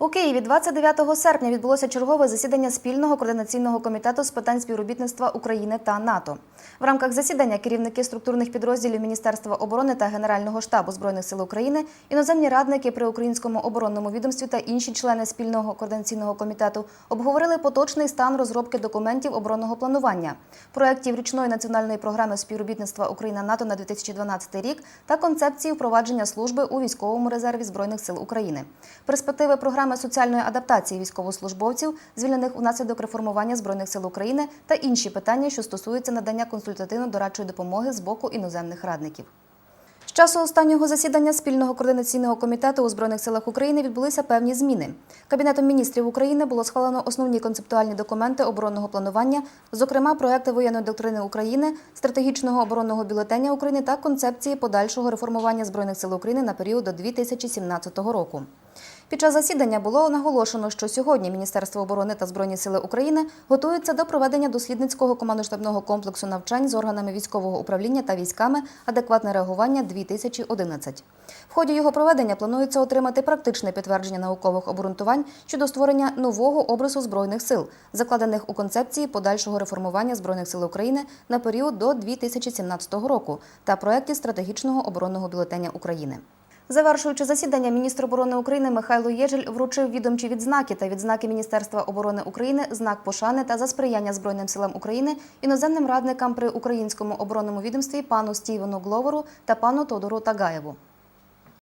У Києві 29 серпня відбулося чергове засідання спільного координаційного комітету з питань співробітництва України та НАТО. В рамках засідання керівники структурних підрозділів Міністерства оборони та Генерального штабу збройних сил України, іноземні радники при українському оборонному відомстві та інші члени спільного координаційного комітету обговорили поточний стан розробки документів оборонного планування, проєктів річної національної програми співробітництва Україна НАТО на 2012 рік та концепції впровадження служби у військовому резерві збройних сил України, перспективи програми соціальної адаптації військовослужбовців, звільнених внаслідок реформування збройних сил України та інші питання, що стосуються надання консультативно-дорадчої допомоги з боку іноземних радників. З часу останнього засідання спільного координаційного комітету у збройних силах України відбулися певні зміни. Кабінетом міністрів України було схвалено основні концептуальні документи оборонного планування, зокрема проекти воєнної доктрини України, стратегічного оборонного бюлетеня України та концепції подальшого реформування збройних сил України на період до 2017 року. Під час засідання було наголошено, що сьогодні Міністерство оборони та Збройні сили України готуються до проведення дослідницького командно-штабного комплексу навчань з органами військового управління та військами адекватне реагування 2011 В ході його проведення планується отримати практичне підтвердження наукових обґрунтувань щодо створення нового образу збройних сил, закладених у концепції подальшого реформування збройних сил України на період до 2017 року та проєкті стратегічного оборонного бюлетеня України. Завершуючи засідання, міністр оборони України Михайло Єжель вручив відомчі відзнаки та відзнаки Міністерства оборони України, знак пошани та за сприяння Збройним силам України іноземним радникам при українському оборонному відомстві пану Стівену Гловору та пану Тодору Тагаєву.